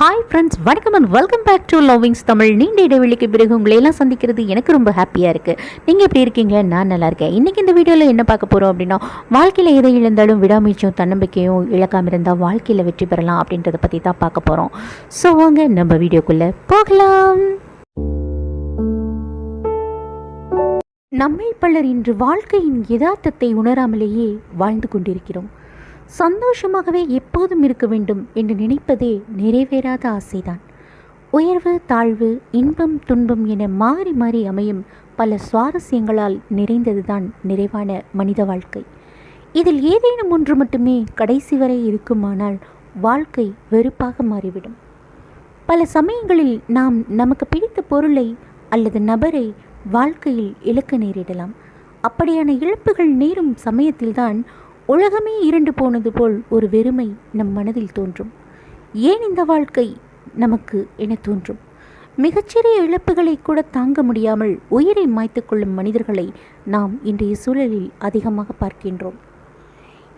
Hi friends வணக்கம் and welcome back to lovings Tamil நீண்ட இடைவெளிக்கு பிறகு உங்களை எல்லாம் சந்திக்கிறது எனக்கு ரொம்ப ஹாப்பியாக இருக்குது நீங்கள் எப்படி இருக்கீங்க? நான் நல்லா இருக்கேன். இன்றைக்கி இந்த வீடியோவில் என்ன பார்க்க போகிறோம் அப்படின்னா வாழ்க்கையில் எதை இழந்தாலும் விடாமுயற்சியும் தன்னம்பிக்கையும் இழக்காம இருந்தால் வாழ்க்கையில் வெற்றி பெறலாம் அப்படின்றத பற்றி தான் பார்க்க போகிறோம் ஸோ வாங்க நம்ம வீடியோக்குள்ளே போகலாம். நம்மை பலர் இன்று வாழ்க்கையின் யதார்த்தத்தை உணராமலேயே வாழ்ந்து கொண்டிருக்கிறோம். சந்தோஷமாகவே எப்போதும் இருக்க வேண்டும் என்று நினைப்பதே நிறைவேறாத ஆசைதான். உயர்வு தாழ்வு இன்பம் துன்பம் என மாறி மாறி அமையும் பல சுவாரஸ்யங்களால் நிறைந்ததுதான் நிறைவான மனித வாழ்க்கை. இதில் ஏதேனும் ஒன்று மட்டுமே கடைசி வரை இருக்குமானால் வாழ்க்கை வெறுப்பாக மாறிவிடும். பல சமயங்களில் நாம் நமக்கு பிடித்த பொருளை அல்லது நபரை வாழ்க்கையில் இழக்க நேரிடலாம். அப்படியான இழப்புகள் நேரும் சமயத்தில்தான் உலகமே இருண்டு போனது போல் ஒரு வெறுமை நம் மனதில் தோன்றும். ஏன் இந்த வாழ்க்கை நமக்கு என தோன்றும்? மிகச்சிறிய இழப்புகளை கூட தாங்க முடியாமல் உயிரை மாய்த்து கொள்ளும் மனிதர்களை நாம் இன்றைய சூழலில் அதிகமாக பார்க்கின்றோம்.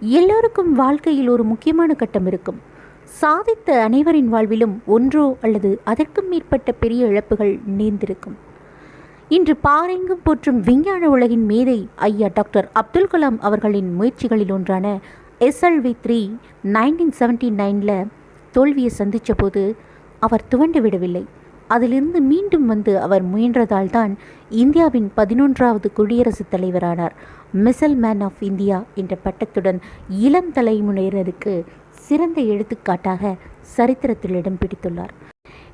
எல்லோருக்கும் வாழ்க்கையில் ஒரு முக்கியமான கட்டம் இருக்கும். சாதித்த அனைவரின் வாழ்விலும் ஒன்றோ அல்லது அதற்கும் மேற்பட்ட பெரிய இழப்புகள் நேர்ந்திருக்கும். இன்று பாரெங்கும் போற்றும் விஞ்ஞான உலகின் மேதை ஐயா டாக்டர் அப்துல் கலாம் அவர்களின் முயற்சிகளில் ஒன்றான எஸ்எல்வி த்ரீ நைன்டீன் செவன்டி நைனில் தோல்வியை சந்தித்த போது அவர் துவண்டு விடவில்லை. அதிலிருந்து மீண்டும் வந்து அவர் முயன்றதால் தான் இந்தியாவின் பதினொன்றாவது குடியரசுத் தலைவரானார். மிசல் மேன் ஆஃப் இந்தியா என்ற பட்டத்துடன் இளம் தலைமுறையினருக்கு சிறந்த எடுத்துக்காட்டாக சரித்திரத்தில் இடம் பிடித்துள்ளார்.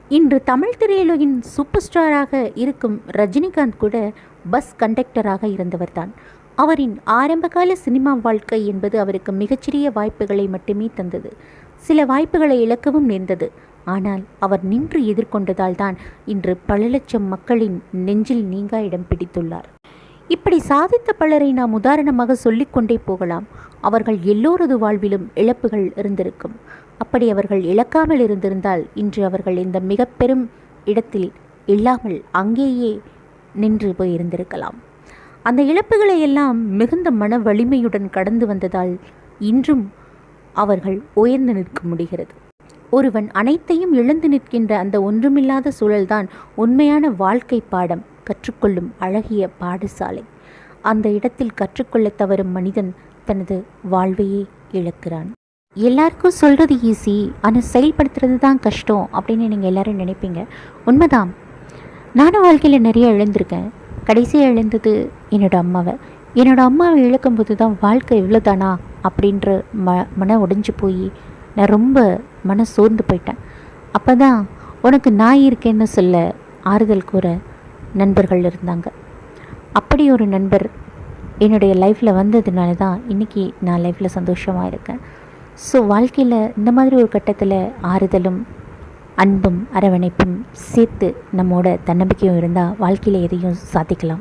இன்று தமிழ் திரையுலகின் சூப்பர் ஸ்டாராக இருக்கும் ரஜினிகாந்த் கூட பஸ் கண்டக்டராக இருந்தவர்தான். அவரின் ஆரம்பகால சினிமா வாழ்க்கை என்பது அவருக்கு மிகச்சிறிய வாய்ப்புகளை மட்டுமே தந்தது. சில வாய்ப்புகளை இழக்கவும் நேர்ந்தது. ஆனால் அவர் நின்று எதிர்கொண்டதால் தான் இன்று பல லட்சம் மக்களின் நெஞ்சில் நீங்கா இடம் பிடித்துள்ளார். இப்படி சாதித்த பலரை நாம் உதாரணமாக சொல்லிக்கொண்டே போகலாம். அவர்கள் எல்லோரது வாழ்விலும் இழப்புகள் இருந்திருக்கும். அப்படி அவர்கள் இழக்காமல் இருந்திருந்தால் இன்று அவர்கள் இந்த மிக பெரும் இடத்தில் இல்லாமல் அங்கேயே நின்று போயிருந்திருக்கலாம். அந்த இழப்புகளை எல்லாம் மிகுந்த மன வலிமையுடன் கடந்து வந்ததால் இன்றும் அவர்கள் உயர்ந்து நிற்க முடிகிறது. ஒருவன் அனைத்தையும் இழந்து நிற்கின்ற அந்த ஒன்றுமில்லாத சூழல்தான் உண்மையான வாழ்க்கை பாடம் கற்றுக்கொள்ளும் அழகிய பாடசாலை. அந்த இடத்தில் கற்றுக்கொள்ள தவறும் மனிதன் தனது வாழ்வையே இழக்கிறான். எல்லாருக்கும் சொல்கிறது ஈஸி ஆனால் செயல்படுத்துறது தான் கஷ்டம் அப்படின்னு நீங்கள் எல்லோரும் நினைப்பீங்க. உண்மைதான். நானும் வாழ்க்கையில் நிறைய இழந்திருக்கேன். கடைசியாக இழந்தது என்னோடய அம்மாவை. என்னோடய அம்மாவை இழக்கும்போது தான் வாழ்க்கை இவ்வளோதானா அப்படின்ற ம மன உடைஞ்சு போய் நான் ரொம்ப மன சோர்ந்து போயிட்டேன். அப்போ தான் உனக்கு நான் இருக்கேன்னு சொல்ல ஆறுதல் கூற நண்பர்கள் இருந்தாங்க. அப்படி ஒரு நண்பர் என்னுடைய லைஃப்பில் வந்ததுனால தான் இன்றைக்கி நான் லைஃப்பில் சந்தோஷமாக இருக்கேன். ஸோ வாழ்க்கையில் இந்த மாதிரி ஒரு கட்டத்தில் ஆறுதலும் அன்பும் அரவணைப்பும் சேர்த்து நம்மோட தன்னம்பிக்கையும் இருந்தால் வாழ்க்கையில் எதையும் சாதிக்கலாம்